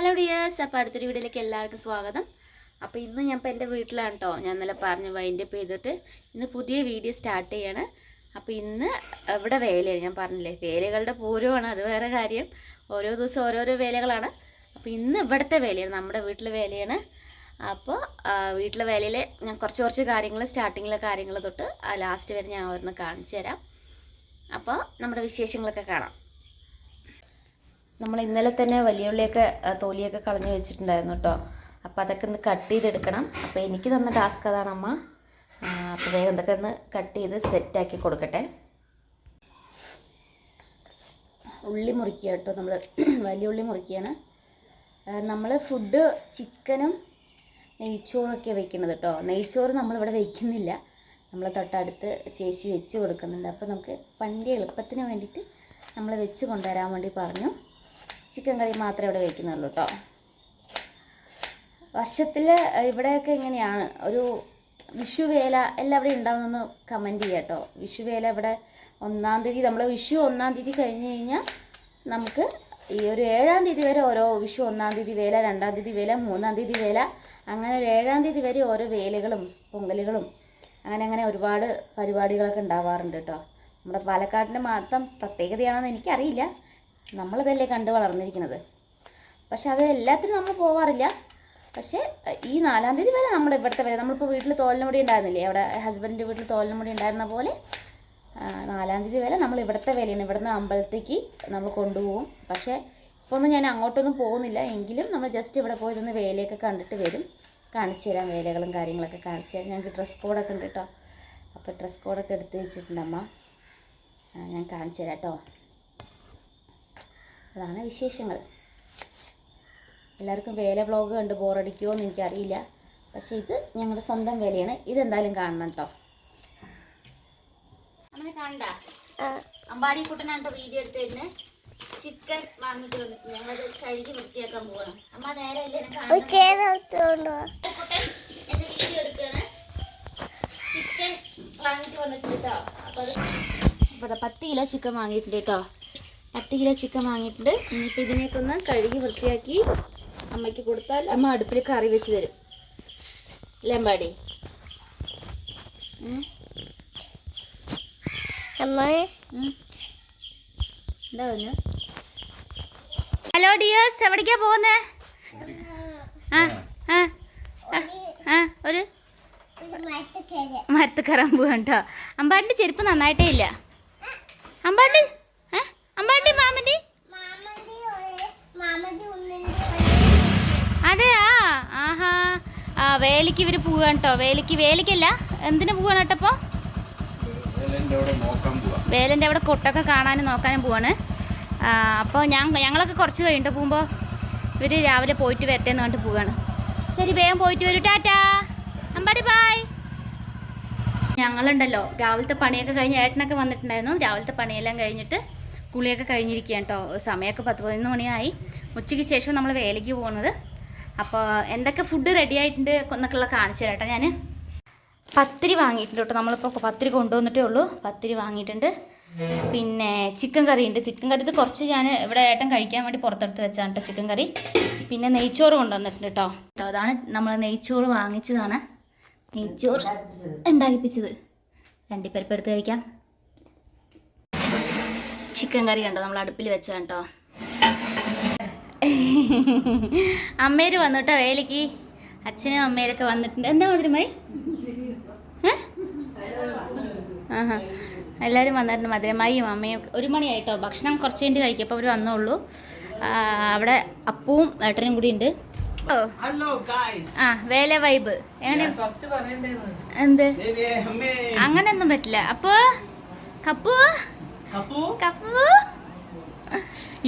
Hello dears അപ്പോൾ അടുത്തൊരു വീഡിയോയിലേക്ക് എല്ലാവർക്കും സ്വാഗതം. അപ്പോൾ ഇന്ന് ഞാൻ ഇപ്പോൾ എന്റെ വീട്ടിലാണ് കേട്ടോ ഞാൻ ഇന്നലെ പറഞ്ഞ് വൈൻഡ് അപ്പ് ചെയ്തിട്ട് ഇന്ന് പുതിയ വീഡിയോ സ്റ്റാർട്ട് ചെയ്യാണ്. അപ്പോൾ ഇന്ന് ഇവിടെ വേലയാണ് ഞാൻ പറഞ്ഞില്ലേ വേലകളുടെ പൂരമാണ് അത് വേറെ കാര്യം. ഓരോ ദിവസം ഓരോരോ വേലകളാണ്. അപ്പോൾ ഇന്ന് ഇവിടുത്തെ വേലയാണ് നമ്മുടെ വീട്ടിലെ വേലയാണ്. അപ്പോൾ വീട്ടിലെ വേലയിൽ ഞാൻ കുറച്ച് കുറച്ച് കാര്യങ്ങൾ സ്റ്റാർട്ടിങ്ങിലെ കാര്യങ്ങൾ തൊട്ട് ലാസ്റ്റ് വരെ ഞാൻ ഓരോന്ന് കാണിച്ചു തരാം. അപ്പോൾ നമ്മുടെ വിശേഷങ്ങളൊക്കെ കാണാം. നമ്മൾ ഇന്നലെ തന്നെ വലിയ ഉള്ളിയൊക്കെ തോലിയൊക്കെ കളഞ്ഞു വെച്ചിട്ടുണ്ടായിരുന്നു കേട്ടോ അപ്പോൾ അതൊക്കെ ഒന്ന് കട്ട് ചെയ്തെടുക്കണം. അപ്പോൾ എനിക്ക് തന്ന ടാസ്ക് അതാണ് അമ്മ. അപ്പോൾ വേഗം ഇതൊക്കെ ഒന്ന് കട്ട് ചെയ്ത് സെറ്റാക്കി കൊടുക്കട്ടെ. ഉള്ളി മുറിക്കുക കേട്ടോ നമ്മൾ വലിയ ഉള്ളി മുറിക്കുകയാണ് നമ്മൾ ഫുഡ് ചിക്കനും നെയ്ച്ചോറൊക്കെ വെക്കുന്നത് കേട്ടോ നെയ്ച്ചോറ് നമ്മളിവിടെ വെക്കുന്നില്ല. നമ്മൾ തൊട്ടടുത്ത് ചേച്ചി വെച്ച് കൊടുക്കുന്നുണ്ട്. അപ്പോൾ നമുക്ക് വണ്ടി എളുപ്പത്തിന് വേണ്ടിയിട്ട് നമ്മൾ വെച്ച് കൊണ്ടുവരാൻ വേണ്ടി പറഞ്ഞു. ചിക്കൻ കറി മാത്രമേ ഇവിടെ വയ്ക്കുന്നുള്ളൂ കേട്ടോ. വർഷത്തിൽ ഇവിടെയൊക്കെ എങ്ങനെയാണ്? ഒരു വിഷുവേല എല്ലാവരും ഉണ്ടാവുമെന്ന് കമന്റ് ചെയ്യാം കേട്ടോ. വിഷുവേല ഇവിടെ ഒന്നാം തീയതി നമ്മൾ വിഷു ഒന്നാം തീയതി കഴിഞ്ഞ് കഴിഞ്ഞാൽ നമുക്ക് ഈ ഒരു ഏഴാം തീയതി വരെ ഓരോ വിഷു ഒന്നാം തീയതി വേല രണ്ടാം തീയതി വേല മൂന്നാം തീയതി വേല അങ്ങനെ ഒരു ഏഴാം തീയതി വരെ ഓരോ വേലകളും പൊങ്കലുകളും അങ്ങനെ അങ്ങനെ ഒരുപാട് പരിപാടികളൊക്കെ ഉണ്ടാവാറുണ്ട് കേട്ടോ. നമ്മുടെ പാലക്കാടിന്റെ മാത്രം പ്രത്യേകതയാണെന്ന് എനിക്കറിയില്ല. നമ്മളിതല്ലേ കണ്ട് വളർന്നിരിക്കുന്നത് പക്ഷെ അത് എല്ലാത്തിനും നമ്മൾ പോവാറില്ല. പക്ഷേ ഈ നാലാം തീയതി വരെ നമ്മൾ ഇവിടുത്തെ വരെ നമ്മളിപ്പോൾ വീട്ടിൽ തോലിനുമുടി ഉണ്ടായിരുന്നില്ലേ? അവിടെ ഹസ്ബൻഡിന്റെ വീട്ടിൽ തോലിനുമുടി ഉണ്ടായിരുന്ന പോലെ നാലാം തീയതി വരെ നമ്മൾ ഇവിടുത്തെ വിലയാണ്. ഇവിടുന്ന് അമ്പലത്തേക്ക് നമ്മൾ കൊണ്ടുപോകും. പക്ഷേ ഇപ്പോൾ ഒന്നും ഞാൻ അങ്ങോട്ടൊന്നും പോകുന്നില്ല. എങ്കിലും നമ്മൾ ജസ്റ്റ് ഇവിടെ പോയി ഇതൊന്ന് വേലയൊക്കെ കണ്ടിട്ട് വരും. കാണിച്ചു തരാം വേലകളും കാര്യങ്ങളൊക്കെ കാണിച്ചു തരാം. ഞങ്ങൾക്ക് ഡ്രസ് കോഡൊക്കെ ഉണ്ട് കേട്ടോ അപ്പോൾ ഡ്രസ് കോഡൊക്കെ എടുത്ത് വെച്ചിട്ടുണ്ട് അമ്മ. ഞാൻ കാണിച്ചു തരാം കേട്ടോ അതാണ് വിശേഷങ്ങൾ. എല്ലാവർക്കും വേല വ്ളോഗ് കണ്ട് ബോറടിക്കുമോ എന്ന് എനിക്കറിയില്ല. പക്ഷേ ഇത് ഞങ്ങളുടെ സ്വന്തം വേലയാണ്. ഇതെന്തായാലും കാണണം കേട്ടോ അങ്ങനെ അമ്പാടി കുട്ടനാട്ടോ വീഡിയോ എടുത്ത് തന്നെ ചിക്കൻ വാങ്ങിട്ട് വന്നിട്ട് ഞങ്ങളത് കഴുകി വൃത്തിയാക്കാൻ പോകണം അമ്മ നേരെ? കുട്ടൻ എന്റെ വീഡിയോ എടുക്കുകയാണ് ചിക്കൻ വാങ്ങിട്ട് വന്നിട്ടുണ്ട് കേട്ടോ അപ്പൊ പത്ത് കിലോ ചിക്കൻ വാങ്ങിയിട്ടുണ്ട് കേട്ടോ പത്ത് കിലോ ചിക്കൻ വാങ്ങിയിട്ടുണ്ട്. ഇനിയിപ്പോൾ ഇതിനെയൊക്കെ ഒന്ന് കഴുകി വൃത്തിയാക്കി അമ്മയ്ക്ക് കൊടുത്താൽ അമ്മ അടുപ്പിൽ കറി വെച്ച് തരും. ലെമ്പാടി. എന്താ പറഞ്ഞു? ഹലോ ഡിയേഴ്സ് എവിടേക്കാ പോകുന്നേ? ആ ആ ആ, ഒരു മരത്ത് കയറാൻ പോവാണ് കേട്ടോ അമ്പാടിന്റെ ചെരുപ്പ് നന്നായിട്ടേ ഇല്ല. അമ്പാണ്ടി ആ വേലിക്ക് ഇവർ പോവാണ് കേട്ടോ വേലിക്ക് വേലിക്കല്ല. എന്തിനു പോവാണ് കേട്ടപ്പോ വേലന്റെ അവിടെ കൊട്ടൊക്കെ കാണാനും നോക്കാനും പോവാണ്. അപ്പോൾ ഞാൻ ഞങ്ങളൊക്കെ കുറച്ച് കഴിഞ്ഞിട്ട് പോകുമ്പോൾ ഇവർ രാവിലെ പോയിട്ട് വരട്ടെ എന്ന് പറഞ്ഞിട്ട് പോവാണ്. ശരി വേഗം പോയിട്ട് വരൂ. ടാറ്റാ. അമ്പാടി ബായ് ഞങ്ങളുണ്ടല്ലോ. രാവിലത്തെ പണിയൊക്കെ കഴിഞ്ഞ് ഏട്ടനൊക്കെ വന്നിട്ടുണ്ടായിരുന്നു. രാവിലത്തെ പണിയെല്ലാം കഴിഞ്ഞിട്ട് കുളിയൊക്കെ കഴിഞ്ഞിരിക്കുകയാണ് കേട്ടോ സമയമൊക്കെ പത്ത് പതിനൊന്ന് മണിയായി. ഉച്ചയ്ക്ക് ശേഷം നമ്മൾ വേലയ്ക്ക് പോകുന്നത്. അപ്പോൾ എന്തൊക്കെ ഫുഡ് റെഡി ആയിട്ടുണ്ട് എന്നൊക്കെയുള്ള കാണിച്ചു തരാം ഞാൻ പത്തിരി വാങ്ങിയിട്ടുണ്ട് കേട്ടോ. നമ്മളിപ്പോൾ പത്തിരി കൊണ്ടുവന്നിട്ടേ ഉള്ളൂ. പത്തിരി വാങ്ങിയിട്ടുണ്ട്. പിന്നെ ചിക്കൻ കറി ഉണ്ട്. ചിക്കൻ കറി ഇത് കുറച്ച് ഞാൻ ഇവിടെ ഏട്ടൻ കഴിക്കാൻ വേണ്ടി പുറത്തെടുത്ത് വെച്ചാണ് കേട്ടോ ചിക്കൻ കറി പിന്നെ നെയ്ച്ചോറ് കൊണ്ടുവന്നിട്ടുണ്ട് കേട്ടോ. കേട്ടോ അതാണ് നമ്മൾ നെയ്ച്ചോറ് വാങ്ങിച്ചതാണ്. നെയ്ച്ചോറ് ഉണ്ടാക്കിപ്പിച്ചത്. രണ്ടിപ്പരിപ്പ് എടുത്ത് കഴിക്കാം. ചിക്കൻ കറി കണ്ടോ? നമ്മൾ അടുപ്പിൽ വെച്ചതാണ് കേട്ടോ. അമ്മേര് വന്നു കേട്ടോ വേലയ്ക്ക് അച്ഛനും അമ്മേരൊക്കെ വന്നിട്ടുണ്ട്. എന്താ മധുരമായി? ആഹാ. എല്ലാവരും വന്നിട്ടുണ്ട് മധുരമായും അമ്മയും ഒക്കെ- ഒരു മണിയായിട്ടോ? ഭക്ഷണം കുറച്ച് കഴിഞ്ഞ് കഴിക്കും. അപ്പോൾ അവർ വന്നോളൂ. അവിടെ അപ്പവും ഏട്ടനും കൂടി ഉണ്ട്. ആ വേല വൈബ്. എങ്ങനെ? എന്ത്? അങ്ങനെയൊന്നും പറ്റില്ല. അപ്പോ കപ്പു? കപ്പു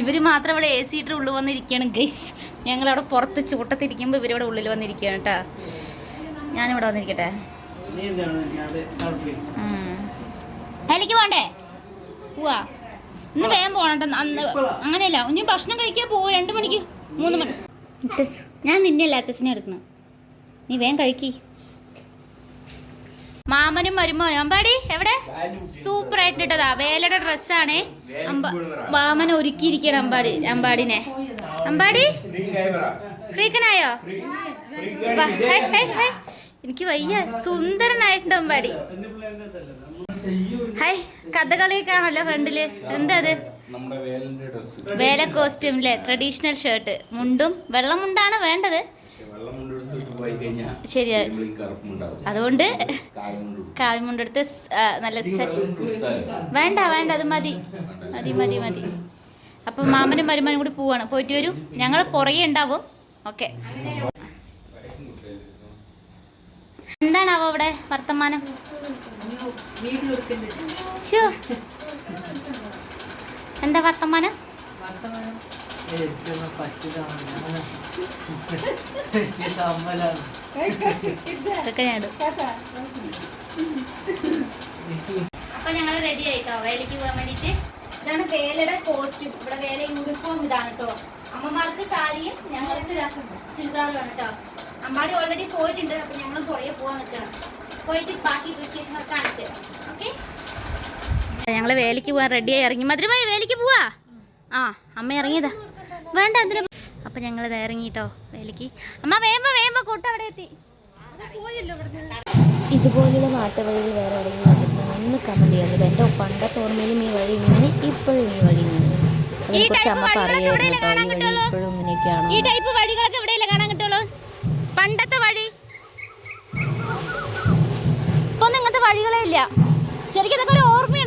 ഇവർ മാത്രം ഇവിടെ എ സി ഇട്ട് ഉള്ളിൽ വന്നിരിക്കുകയാണ്. ഗൈസ് ഞങ്ങൾ അവിടെ പുറത്ത് ചൂട്ടത്തിരിക്കുമ്പോൾ ഇവരിവിടെ ഉള്ളിൽ വന്നിരിക്കുകയാണ് കേട്ടോ. ഞാനിവിടെ വന്നിരിക്കട്ടെ. അതിലേക്ക് പോണ്ടേ പോവാ. ഇന്ന് വേഗം പോകണം അന്ന് അങ്ങനെയല്ല. ഇനി ഭക്ഷണം കഴിക്കാൻ പോവും. രണ്ട് മണിക്ക്. മൂന്ന് മണി. ഞാൻ നിന്നെയല്ല അച്ഛനെ എടുക്കണം. നീ വേഗം കഴിക്കി. മാമനും മരുമോനും. അമ്പാടി എവിടെ? സൂപ്പർ ആയിട്ട് ഇട്ടതാ വേലയുടെ ഡ്രസ്സാണ്. മാമൻ ഒരുക്കിയിരിക്കണം അമ്പാടി അമ്പാടിനെ. അമ്പാടി ഫ്രീക്കനായോ. എനിക്ക് വയ്യ. സുന്ദരനായിട്ടുണ്ട് അമ്പാടി. ഹൈ കഥകളിയൊക്കെ ആണല്ലോ ഫ്രണ്ടിൽ. എന്താ അത്? വേല കോസ്റ്റ്യൂമിലെ ട്രഡീഷണൽ ഷർട്ട്. മുണ്ടും വെള്ളമുണ്ടാണ് വേണ്ടത്. അതുകൊണ്ട് കാവ്യമുണ്ടെടുത്ത് നല്ല സെറ്റ്. വേണ്ട വേണ്ട അത് മതി. മതി മതി മതി. അപ്പം മാമനും മരുമനും കൂടി പോവാണ്. പോയിട്ട് വരും. ഞങ്ങൾ പുറകെ ഉണ്ടാവും. ഓക്കെ. എന്താണാവോ അവിടെ വർത്തമാനം. എന്താ വർത്തമാനം എനിക്കൊന്നും പറ്റില്ല സമ്മലാണ് അപ്പൊ ഞങ്ങൾ റെഡി ആയിട്ടോ? വേലയ്ക്ക് പോകാൻ വേണ്ടിട്ട്? ഇതാണ് വേലയുടെ കോസ്റ്റ്യൂം ഇവിടെ വേല യൂണിഫോം ഇതാണ് കേട്ടോ അമ്മമാർക്ക് സാരിയും ഞങ്ങൾക്ക് ചുരിദാറും ആണ് കേട്ടോ അമ്മാടി ഓൾറെഡി പോയിട്ടുണ്ട്. അപ്പൊ ഞങ്ങൾ പുറകെ പോവാൻ നിൽക്കണം പോയിട്ട് ബാക്കി വിശേഷങ്ങളൊക്കെ കാണിച്ചു തരാം. ഓക്കെ ഞങ്ങൾ വേലയ്ക്ക് പോകാൻ റെഡിയായി ഇറങ്ങി. മധുരമായി വേലയ്ക്ക് പോവാ? ആ അമ്മ ഇറങ്ങിയതാ. വേണ്ട അതിന് അപ്പൊ ഞങ്ങൾ ഇറങ്ങിട്ടോ വേലക്ക് അമ്മ വേമ്പോ വേമ്പോ കൂട്ടം അവിടെ എത്തി. ഇതുപോലുള്ള നാട്ടുവഴികൾ വേറെ എവിടെയെങ്കിലും കണ്ടിട്ടുണ്ടോ ഒന്ന് കമന്റ് ചെയ്യുന്നത് എന്റെ പണ്ടത്തെ ഓർമ്മയിലും ഈ വഴി ഇങ്ങനെ ഇപ്പോഴും ഈ വഴി ഇങ്ങനെ. അതിനെക്കുറിച്ച് അമ്മ പറയുമായിരുന്നു ഇപ്പോഴും ഇങ്ങനെയൊക്കെയാണോ. ഈ ടൈപ്പ് വഴികളൊക്കെ എവിടെയല്ലേ കാണാൻ കിട്ടുള്ളൂ? പണ്ടത്തെ വഴി. ഇപ്പൊ ഇങ്ങനത്തെ വഴികളേ ഇല്ല. ശരിക്കും ഇതൊക്കെ ഒരു ഓർമ്മയാണ്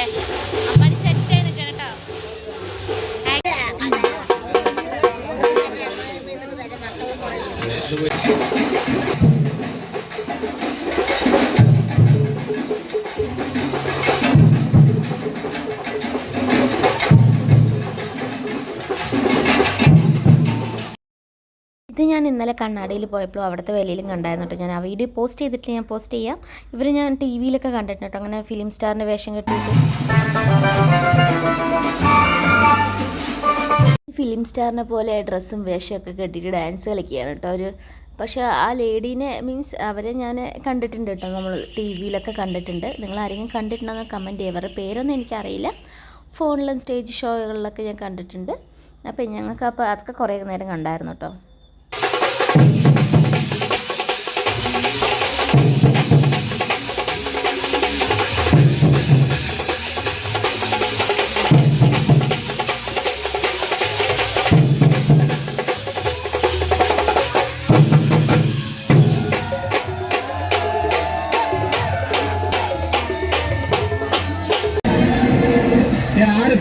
അല്ലേ? അമ്പാടി സെറ്റ് ആയി നിൽക്കണം കേട്ടോ. ഇത് ഞാൻ ഇന്നലെ കണ്ണാടിയിൽ പോയപ്പോഴും അവിടുത്തെ വിലയിലും കണ്ടായിരുന്നു കേട്ടോ. ഞാൻ ആ വീഡിയോ പോസ്റ്റ് ചെയ്തിട്ട് ഞാൻ പോസ്റ്റ് ചെയ്യാം. ഇവർ ഞാൻ ടി വിയിലൊക്കെ കണ്ടിട്ടുണ്ട് അങ്ങനെ ഫിലിം സ്റ്റാറിന്റെ വേഷം കെട്ടിയിട്ട്. ഫിലിം സ്റ്റാറിനെ പോലെ ഡ്രസ്സും വേഷമൊക്കെ കെട്ടിയിട്ട് ഡാൻസ് കളിക്കുകയാണ് കേട്ടോ. ഒരു പക്ഷേ ആ ലേഡീനെ മീൻസ് അവരെ ഞാൻ കണ്ടിട്ടുണ്ട് കേട്ടോ. നമ്മൾ ടി വിയിലൊക്കെ കണ്ടിട്ടുണ്ട്. നിങ്ങൾ ആരെങ്കിലും കണ്ടിട്ടുണ്ടോ എന്ന് കമന്റ് ചെയ്യുക. അവരുടെ പേരൊന്നും എനിക്കറിയില്ല. ഫോണിലും സ്റ്റേജ് ഷോകളിലൊക്കെ ഞാൻ കണ്ടിട്ടുണ്ട്. അപ്പോൾ ഞങ്ങൾക്ക് അപ്പോൾ അതൊക്കെ കുറേ നേരം കണ്ടായിരുന്നു കേട്ടോ.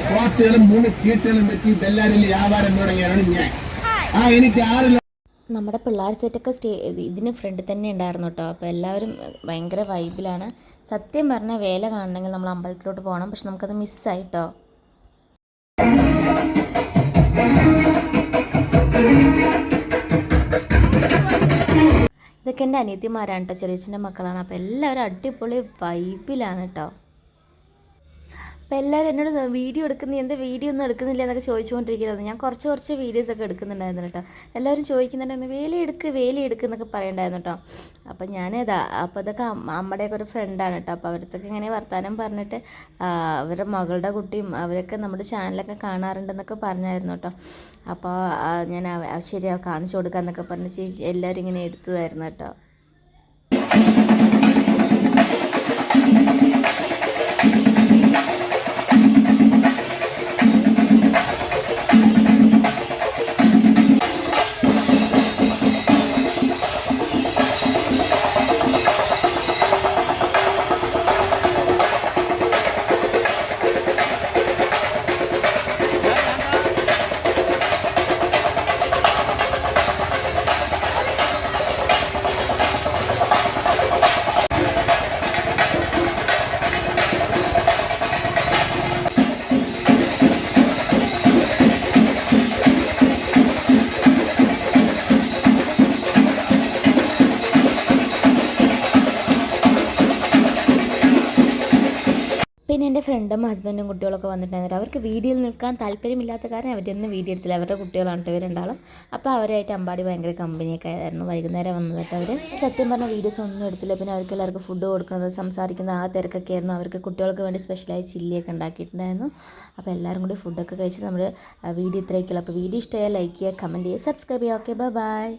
പാട്ടുകളും മൂന്ന് സീറ്റുകളും വെച്ച് ബെല്ലാരിൽ വ്യാപാരം തുടങ്ങിയാണ് ഞാൻ ആ എനിക്ക് ആറ് നമ്മുടെ പിള്ളേർ സെറ്റൊക്കെ സ്റ്റേ ഇതിന് ഫ്രണ്ടിൽ തന്നെ ഉണ്ടായിരുന്നു കേട്ടോ അപ്പോൾ എല്ലാവരും ഭയങ്കര വൈബിലാണ് സത്യം പറഞ്ഞാൽ വേല കാണണമെങ്കിൽ നമ്മൾ അമ്പലത്തിലോട്ട് പോകണം. പക്ഷെ നമുക്കത് മിസ്സായി കേട്ടോ ഇതൊക്കെ എന്റെ അനിയത്തിമാരാണ് കേട്ടോ ചെറിയച്ഛന്റെ മക്കളാണ്. അപ്പോൾ എല്ലാവരും അടിപൊളി വൈബിലാണ് കേട്ടോ അപ്പോൾ എല്ലാവരും എന്നോട് വീഡിയോ എടുക്കുന്ന എന്താ വീഡിയോ ഒന്നും എടുക്കുന്നില്ല എന്നൊക്കെ ചോദിച്ചുകൊണ്ടിരിക്കുന്നത് ഞാൻ കുറച്ച് കുറച്ച് വീഡിയോസ് ഒക്കെ എടുക്കുന്നുണ്ടായിരുന്നു കേട്ടോ. എല്ലാവരും ചോദിക്കുന്നുണ്ടായിരുന്നു വേല എടുക്ക് വേല എടുക്കുന്നൊക്കെ പറയണ്ടായിരുന്നു കേട്ടോ. അപ്പോൾ ഞാനേതാ അപ്പോൾ ഇതൊക്കെ അമ്മ അമ്മയുടെയൊക്കെ ഒരു ഫ്രണ്ടാണ് കേട്ടോ. അപ്പോൾ അവരത്തൊക്കെ ഇങ്ങനെ വർത്താനം പറഞ്ഞിട്ട് അവരുടെ മകളുടെ കുട്ടിയും അവരൊക്കെ നമ്മുടെ ചാനലൊക്കെ കാണാറുണ്ടെന്നൊക്കെ പറഞ്ഞായിരുന്നു കേട്ടോ. അപ്പോൾ ഞാൻ ശരി കാണിച്ചു കൊടുക്കാമെന്നൊക്കെ പറഞ്ഞ് ചേച്ചി എല്ലാവരും ഇങ്ങനെ എടുത്തതായിരുന്നു കേട്ടോ. ഫ്രണ്ടും ഹസ്ബൻഡും കുട്ടികളൊക്കെ വന്നിട്ടുണ്ടായിരുന്നു അവർക്ക് വീഡിയോയിൽ നിൽക്കാൻ താല്പര്യമില്ലാത്ത കാരണം അവരൊന്നും വീഡിയോ എടുത്തില്ല. അവരുടെ കുട്ടികളാണ് ഇവരുണ്ടാളും അപ്പോൾ അവരായിട്ട് അമ്പാടി ഭയങ്കര കമ്പനിയൊക്കെ ആയിരുന്നു. വൈകുന്നേരം വന്നിട്ട് അവർ സത്യം പറഞ്ഞ വീഡിയോസ് ഒന്നും എടുത്തില്ല. പിന്നെ അവർക്ക് എല്ലാവർക്കും ഫുഡ് കൊടുക്കുന്നത് സംസാരിക്കുന്ന ആ തിരക്കൊക്കെ ആയിരുന്നു അവർക്ക് കുട്ടികൾക്ക് വേണ്ടി സ്പെഷ്യലായി ചില്ലിയൊക്കെ ഉണ്ടാക്കിയിട്ടുണ്ടായിരുന്നു. അപ്പോൾ എല്ലാവരും കൂടി ഫുഡൊക്കെ കഴിച്ചിട്ട് നമ്മൾ വീഡിയോ ഇത്രയൊക്കെയുള്ളൂ. അപ്പോൾ വീഡിയോ ഇഷ്ടമായ ലൈക്ക് ചെയ്യുക കമന്റ് ചെയ്യുക സബ്സ്ക്രൈബ് ചെയ്യുക. Okay bye